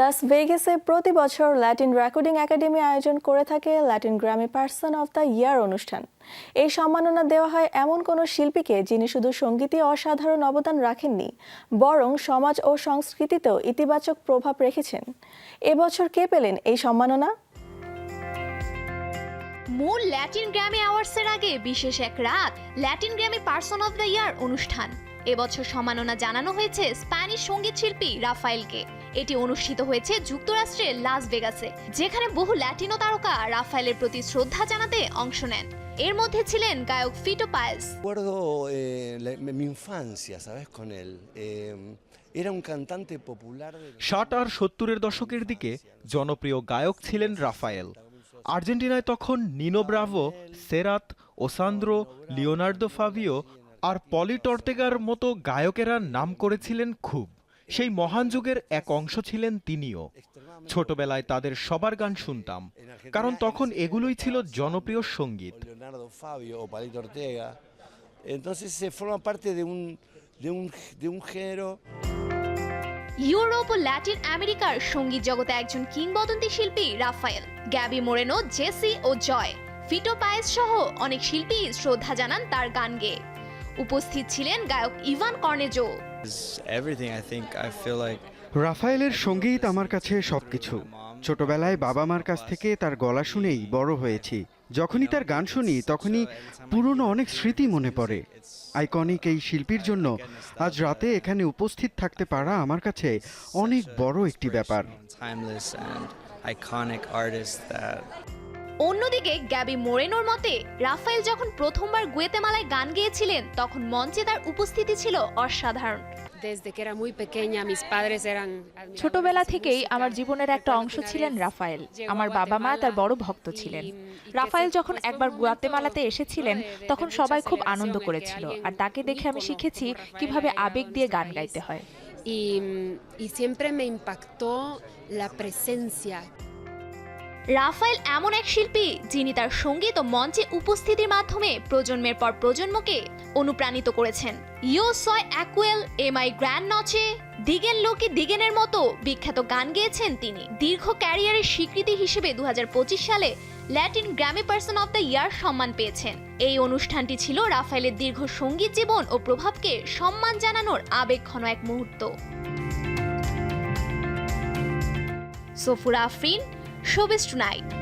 লাস ভেগাসে প্রতি বছর Latin recording academy আয়োজন করে থাকে Latin Grammy person of the year অনুষ্ঠান। এই সম্মাননা দেওয়া হয় এমন কোনো শিল্পীকে যিনি শুধু সঙ্গীতে অসাধারণ অবদান রাখেননি, বরং সমাজ ও সংস্কৃতিতেও ইতিবাচক প্রভাব রেখেছেন। এবছর কে পেলেন এই সম্মাননা? মূল ল্যাটিন গ্র্যামি অ্যাওয়ার্ডসের আগে বিশেষ এক রাত Latin Grammy person of the year অনুষ্ঠান। এবছর সম্মাননা জানানো হয়েছে স্প্যানিশ সংগীত শিল্পী রাফায়েলকে এটি অনুষ্ঠিত হয়েছে যুক্তরাষ্ট্রের লাস ভেগাসে যেখানে বহু ল্যাটিনো তারকা রাফায়েলের প্রতি শ্রদ্ধা জানাতে অংশ নেন এর মধ্যে ছিলেন গায়ক ফিটো পায়েস Recuerdo eh, la- mi infancia, ¿sabes? Con él. Eh, era un cantante popular. de- ষাট আর সত্তরের দশকের দিকে জনপ্রিয় গায়ক ছিলেন রাফায়েল আর্জেন্টিনায় তখন নিনো ব্রাভো সেরাত ওসান্দ্রো লিওনার্দো ফাভিও আর পলি টর্তেগার মতো গায়কেরা নাম করেছিলেন খুব সেই মহান যুগের এক অংশ ছিলেন তিনিও। ছোটবেলায় তাদের সবার গান শুনতাম কারণ তখন এগুলোই ছিল জনপ্রিয় সংগীত। O Leonardo Fabio o Palito Ortega. Entonces se forma parte de un, de un, de un género. Europe ও ল্যাটিন আমেরিকার সংগীত জগতে একজন কিংবদন্তি শিল্পী রাফায়েল গ্যাবি মোরেনো জেসি ও জয়। ফিটো পায়েস সহ অনেক শিল্পী শ্রদ্ধা জানান তার গান গেয়ে। উপস্থিত ছিলেন গায়ক ইভান কর্নেজো। রাফায়েলের সংগীত আমার কাছে সবকিছু। ছোটবেলায় বাবা মার কাছ থেকে তার গলা শুনেই বড় হয়েছি। যখনই তার গান শুনি তখনই পুরনো অনেক স্মৃতি মনে পড়ে। আইকনিক এই শিল্পীর জন্য আজ রাতে এখানে উপস্থিত থাকতে পারা আমার কাছে অনেক বড় একটি ব্যাপার। অন্যদিকে গ্যাবি মোরেনোর মতে রাফায়েল যখন প্রথমবার গুয়েতেমালায় গান গেয়েছিলেন তখন মঞ্চে তার উপস্থিতি ছিল অসাধারণ. ছোটবেলা থেকেই আমার জীবনের একটা অংশ ছিলেন রাফায়েল। আমার বাবা মা তার বড় ভক্ত ছিলেন। রাফায়েল যখন একবার গুয়াতেমালাতে এসেছিলেন তখন সবাই খুব আনন্দ করেছিল আর তাকে দেখে আমি শিখেছি কীভাবে আবেগ দিয়ে গান গাইতে হয়। Y, y siempre me impactó la presencia Raphael এমন এক শিল্পী যিনি তার সংগীত ও মঞ্চে উপস্থিতির মাধ্যমে প্রজন্মের পর প্রজন্মকে অনুপ্রাণিত করেছেন। ইও সয় অ্যাকুয়েল, এম আই গ্র্যান্ড নচে, দিগেন লোকে দিগেনের মতো বিখ্যাত গান গেয়েছেন তিনি। দীর্ঘ ক্যারিয়ারের স্বীকৃতি হিসেবে দুহাজার পঁচিশ সালে Latin Grammy person of the year সম্মান পেয়েছেন। এই অনুষ্ঠানটি ছিল রাফায়েলের দীর্ঘ সংগীত জীবন ও প্রভাবকে সম্মান জানানোর আবেগঘন এক মুহূর্ত। Safura Afrin showbiz tonight.